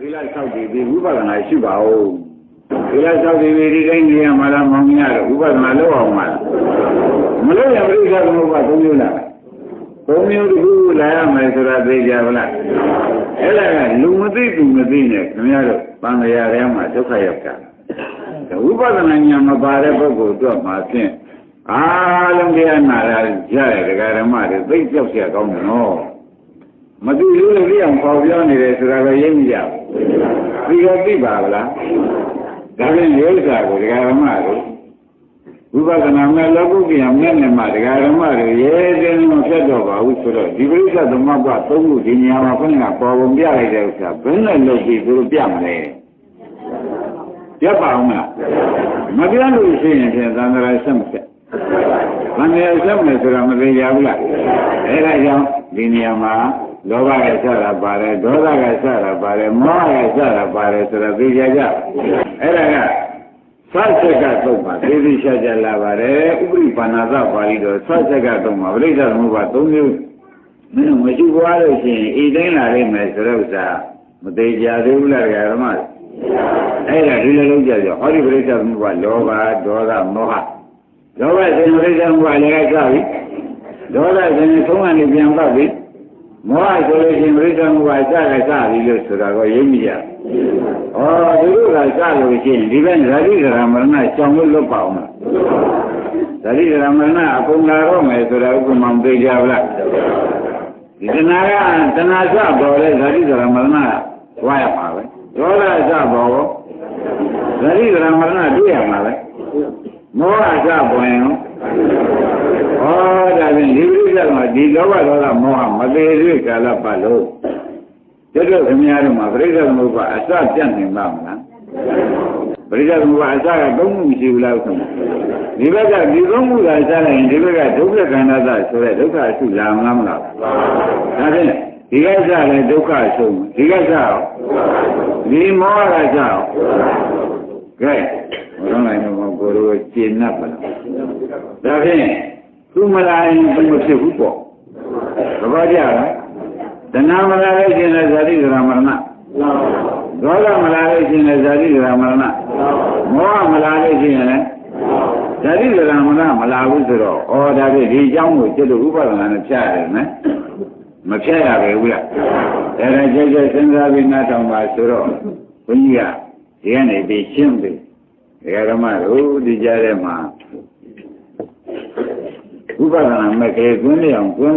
သီလဆောက်တည်ပြီးဝိပဿနာရှိပါဦးသီလဆောက်တည်ပြီးဒီတိုင်းနေရမှာလားမောင်ကြီးကတော့ဝိပဿနာလုပ်အောင်မှာမလုပ်ရဘူးဆိုတော့ဘုရားသုံးမျိုးလားသုံးမျိုးတခုလာရမယ်ဆိုတာသိကြပါလားအဲ့ဒါကလူမသိသူမသိနဲ့ခင်ဗျားတို့ပံရရထဲမှာဒုက္ခရောက်တာဝိပဿနာဉာဏ်မပါတဲ့ပုဂ္ဂိုလ်တို့မှာဖြင့်အားလုံးတရားနာရကြရတဲ့ဓမ္မတွေသိကြောက်ရကောင်းတယ်နော် မသိလို့လည်းသိအောင်ပေါ်ပြောနေတယ်ဆိုတာပဲရိပ်မရဘူးဒီကသိပါဗလားဒါဖြင့်ရုပ်စာကိုဒကာဓမ္မတို့ဝိပဿနာမဲ့လောကုတ္တရာမဲ့နဲ့မှဒကာဓမ္မတွေရဲတဲ့မဖြတ်တော့ပါဘူးဆိုတော့ဒီပရိစ္ဆေသမဘသုံးခုဒီနေရာမှာခဏကပေါ်ပုံပြလိုက်တဲ့ဥစ္စာဘယ်နဲ့လုပ်ပြီးသူတို့ပြမလဲပြပါအောင်မလားမပြလို့ရှိရင်ဖြင့်သံဃာဆက်မဆက်သံဃာဆက်မယ်ဆိုတာမသိကြဘူးလားအဲဒါကြောင့်ဒီနေရာမှာ လောဘကစတာပါတယ်ဒေါသကစတာပါတယ်မောဟကစတာပါတယ်ဆိုတော့သိကြကြအဲ့ဒါကသတ်စက်ကသုံးပါသေသေးရှားရှားလာပါတယ်ဥပရိပါဏာသပါဠိတော်သတ်စက်ကသုံးပါပြိဿသမုပ္ပါ၃မျိုးမင်းမရှိဘွားလို့ရှိရင်ဤတိုင်းလာနိုင်မယ်ဆိုတော့ဥစ္စာမသေးကြသေးဘူးလားဓမ္မအဲ့ဒါဒီလိုလုံးကြကြောဟောဒီပြိဿသမုပ္ပါလောဘဒေါသမောဟလောဘရှင်ပြိဿသမုပ္ပါလည်းကစပြီဒေါသရှင်သုံးကနေပြန်ပတ်ပြီ မောဟဆိုလို့ရှိရင်ပြိဿသမုပ္ပါစလည်းစပြီလို့ဆိုတာကိုရိပ်မိကြဩသူတို့ကစလို့ရှိရင်ဒီဘက်ဇာတိကရမရဏကြောင်လို့လွတ်ပါအောင်လားဇာတိကရမရဏအကုန်လာတော့မယ်ဆိုတာဥပမာမသိကြဘူးလားဒီတဏှာကတဏှာစပေါ်လဲဇာတိကရမရဏဝါရမှာပဲဒေါသစပေါ်ရောဇာတိကရမရဏတွေ့ရမှာပဲမောဟစပေါ်ရင်ရောဩဒါဖြင့်ဒီပြိဿက ဒီလောဘဒေါသမောဟမသေးသေးကာလပတ်လို့ကျွတ်တို့ခင်ဗျားတို့မှာပြိဿသမုပ္ပါအစပြတ်နေပါမလားပရိသသမုပ္ပါအစကသုံးမှုမရှိဘူးလားခင်ဗျဒီဘက်ကဒီသုံးမှုကစလိုက်ရင်ဒီဘက်ကဒုက္ခခန္ဓာသဆိုတဲ့ဒုက္ခအစုလာမလားမလားဒါဖြင့်ဒီကစလည်းဒုက္ခအစုဒီကစရောဒီမောဟကစရောကဲဘုရားနိုင်တော့ကိုယ်တို့ကျင့်납ပါလားဒါဖြင့် သူမလာရင်ဘယ်မဖြစ်ဘူးပေါ့သဘောကျလားတဏှာမလာလို့ရှင်တဲ့ဇာတိကရမရဏဒေါသမလာလို့ရှင်တဲ့ဇာတိကရမရဏမောဟမလာလို့ရှင်လည်းဇာတိကရမရဏမလာဘူးဆိုတော့ဩဒါဖြင့်ဒီအကြောင်းကိုကျွတ်လို့ဥပဒနာနဲ့ဖြတ်ရတယ်နော်မဖြတ်ရပဲဘူးလားအဲ့ဒါကြိတ်ကြိတ်စဉ်းစားပြီးနားထောင်ပါဆိုတော့ဘုန်းကြီးကဒီကနေပြီးရှင်းပြီဒကာဓမ္မတို့ဒီကြားထဲမှာ ဥပဒနာမဲ့ကလေးကွင်းလျောင်ကွင်း